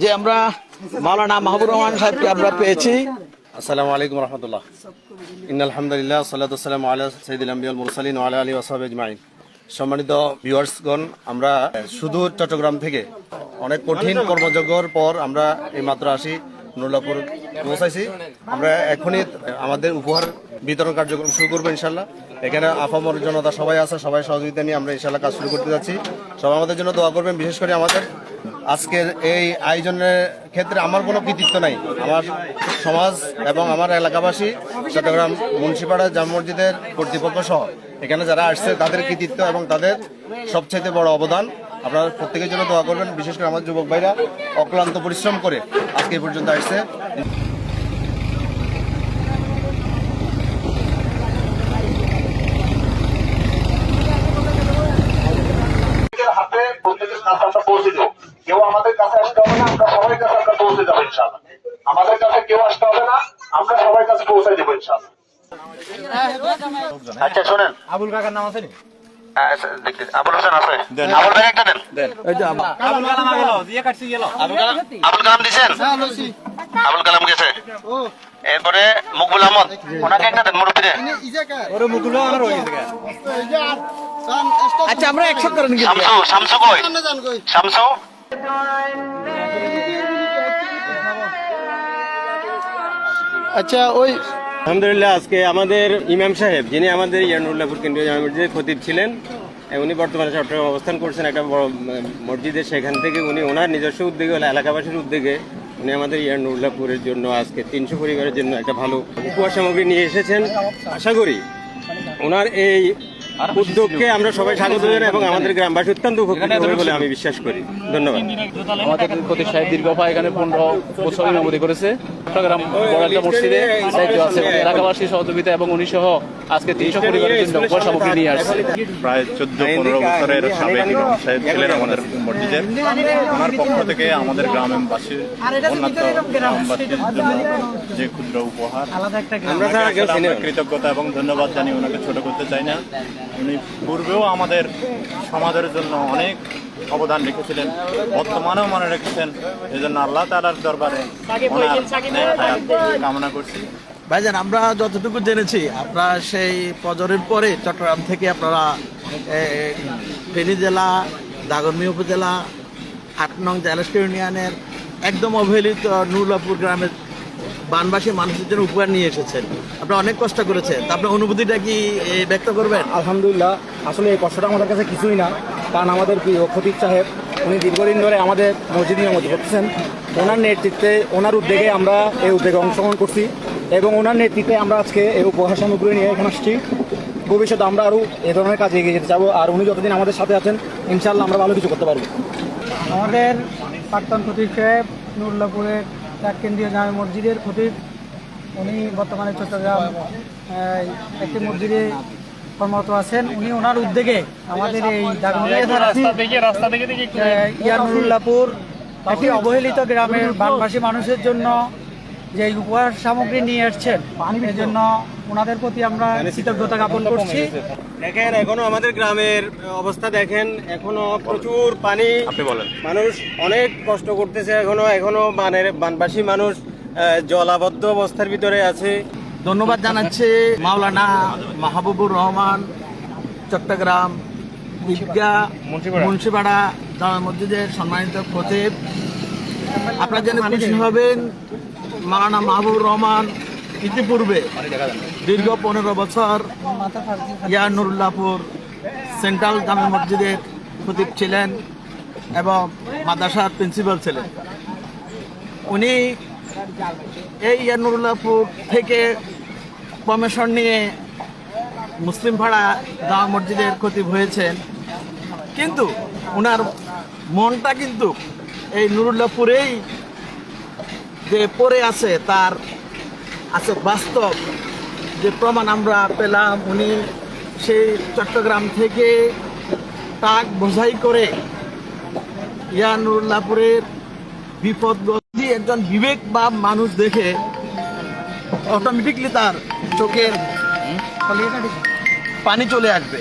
যে আমরা মাওলানা মাহবুর রহমান সাহেবকে আমরা পেয়েছি। আসসালামু আলাইকুম রহমতুল্লাহ। ইন আলহামদুলিল্লাহ সাল্লাতাম আল্লাহ সঈদুল আম্বিউল মুরসালিন আলা আলী ওসাহাব ইজমাইন সম্মানিত ভিউয়ার্সগণ, আমরা সুদূর চট্টগ্রাম থেকে অনেক কঠিন কর্মযজ্ঞর পর আমরা এই মাত্র আসি নুরুল্লাপুর পৌঁছাইছি। আমরা এখনই আমাদের উপহার বিতরণ কার্যক্রম শুরু করব ইনশাল্লাহ এখানে আফামর জনতা সবাই আছে, সবাই সহযোগিতা নিয়ে আমরা ইনশাল্লাহ কাজ শুরু করতে যাচ্ছি। সবাই আমাদের জন্য দোয়া করবেন, বিশেষ করে আমাদের আজকের এই আয়োজনের ক্ষেত্রে আমার কোনো কৃতিত্ব নাই। আমার সমাজ এবং আমার এলাকাবাসী, চট্টগ্রাম মুন্সিপাড়া জাম মসজিদের কর্তৃপক্ষ সহ এখানে যারা আসছে, তাদের কৃতিত্ব এবং তাদের সবচেয়ে বড় অবদান। আপনারা প্রত্যেকের জন্য দোয়া করবেন, বিশেষ করে আমার যুবক ভাইরা অক্লান্ত পরিশ্রম করে আজকে পর্যন্ত আসছে প্রত্যেকের হাতে প্রত্যেকের কাছে আমরা পৌঁছে দেবো কেউ আমাদের কাছে আসতে হবে না আমরা সবাই কাছে আমরা পৌঁছে যাব ইনশাল্লাহ আমাদের কাছে কেউ আসতে হবে না আমরা সবাই কাছে পৌঁছে দেবো ইনশাল্লাহ আচ্ছা শোনেন। আবুল কাকার নাম আছে নি? দেখতেছি। আবুল হোসেন আছে। আবুল ভাই একটা দেন। এই যে আমরা আবুল কালাম গেল দিয়ে কাটছি গেল আবুল কালাম দিছেন? আবুল কালাম গেছে? এরপরে মকবুল আহমদ। ওনাকে একটা দেন ওরে আমার হয়ে গেছে আচ্ছা আমরা একসাথে করেন শামসু শামসু কই? শামসু? আচ্ছা ওই আলহামদুলিল্লাহ, আজকে আমাদের ইমাম সাহেব, যিনি আমাদের ইয়ানুল্লাহপুর কেন্দ্রীয় জামা মসজিদের খতিব ছিলেন উনি বর্তমানে চট্টগ্রাম অবস্থান করছেন, একটা বড় মসজিদে, সেখান থেকে উনি ওনার নিজস্ব উদ্যোগে এলাকাবাসীর উদ্যোগে উনি আমাদের ইয়ানুল্লাহপুরের জন্য আজকে তিনশো পরিবারের জন্য একটা ভালো উপহার সামগ্রী নিয়ে এসেছেন। আশা করি ওনার এই উদ্যোগকে আমরা সবাই স্বাগত জানাই এবং আমাদের গ্রামবাসী অত্যন্ত উপকৃত হবে বলে আমি বিশ্বাস করি। ধন্যবাদ। আমাদের খতিব সাহেব দীর্ঘ এখানে পনেরো বছর ইমামতি করেছে। চট্টগ্রাম বড় একটা মসজিদে দায়িত্ব আছে এলাকাবাসীর সহযোগিতা এবং উনি সহ আজকে তিনশো পরিবারের জন্য উপহার সামগ্রী নিয়ে আসছে। প্রায় চোদ্দ পনেরো বছরের সাবেক ইমাম সাহেব ছিলেন আমাদের মসজিদের ওনার পক্ষ থেকে আমাদের গ্রামবাসীর অন্যান্য গ্রামবাসীর জন্য যে ক্ষুদ্র উপহার। আমরা কৃতজ্ঞতা এবং ধন্যবাদ জানি ওনাকে ছোট করতে চাই না। উনি পূর্বেও আমাদের সমাজের জন্য অনেক অবদান রেখেছিলেন বর্তমানেও মনে রেখেছেন। এই জন্য আল্লাহ তালার দরবারে কামনা করছি। ভাইজান আমরা যতটুকু জেনেছি আপনারা সেই ফজরের পরে চট্টগ্রাম থেকে আপনারা ফেনী জেলা দাগনমি উপজেলা আট নং জালাস্কর ইউনিয়নের একদম অবহেলিত নুরলাপুর গ্রামের বানবাসী মানুষের জন্য উপহার নিয়ে এসেছেন। আপনারা অনেক কষ্ট করেছেন। তা আপনার অনুভূতিটা কি ব্যক্ত করবেন? আলহামদুলিল্লাহ আসলে এই কষ্টটা আমাদের কাছে কিছুই না। কারণ আমাদের প্রিয় খতিব সাহেব উনি দীর্ঘদিন ধরে আমাদের মসজিদ ইমামতি করতেছেন ওনার নেতৃত্বে ওনার উদ্যোগে আমরা এই উদ্যোগে অংশগ্রহণ করছি এবং ওনার নেতৃত্বে আমরা আজকে এই উপহার সামগ্রী নিয়ে এখানে আসছি। ভবিষ্যতে আমরা আরও এ ধরনের কাজে এগিয়ে যেতে চাবো। আর উনি যতদিন আমাদের সাথে আছেন ইনশাল্লাহ আমরা ভালো কিছু করতে পারব। আমাদের প্রাক্তন খতিব সাহেব নুরুল্লাপুরের কেন্দ্রীয় জামে মসজিদের খতিব উনি বর্তমানে চট্টগ্রাম একটি মসজিদে কর্মরত আছেন। উনি ওনার উদ্যোগে আমাদের এই ইয়ারুল্লাপুর একটি অবহেলিত গ্রামের বানবাসী মানুষের জন্য যে উপহার সামগ্রী নিয়ে এসছেন এর জন্য ওনাদের প্রতি আমরা কৃতজ্ঞতা জ্ঞাপন করছি। দেখেন এখনও আমাদের গ্রামের অবস্থা দেখেন এখনও প্রচুর পানি। আপনি বলেন। মানুষ অনেক কষ্ট করতেছে এখনও এখনও বানের বানবাসী মানুষ জলাবদ্ধ অবস্থার ভিতরে আছে। ধন্যবাদ জানাচ্ছি মাওলানা মাহবুবুর রহমান চট্টগ্রাম ঈদগা মুন্সিপাড়া। জামা মসজিদের সম্মানিত খতিব আপনারা জেনে খুশি হবেন মাওলানা মাহবুবুর রহমান ইতিপূর্বে দীর্ঘ পনেরো বছর ইয়া নুরুল্লাহপুর সেন্ট্রাল জামা মসজিদের খতিব ছিলেন এবং মাদ্রাসার প্রিন্সিপাল ছিলেন। উনি এই ইয়ানুরুল্লাহপুর থেকে কমিশন নিয়ে মুসলিম ভাড়া জামা মসজিদের খতিব হয়েছেন। কিন্তু ওনার মনটা কিন্তু এই নুরুল্লাহপুরেই যে পড়ে আছে, তার আছে বাস্তব যে প্রমাণ আমরা পেলাম, উনি সেই চট্টগ্রাম থেকে টাক বোঝাই করে ইয়ানুরুল্লাহপুরের বিপদগ্রস্ত একজন বিবেক বা মানুষ দেখে অটোমেটিকলি তার চোখের পানি চলে আসবে।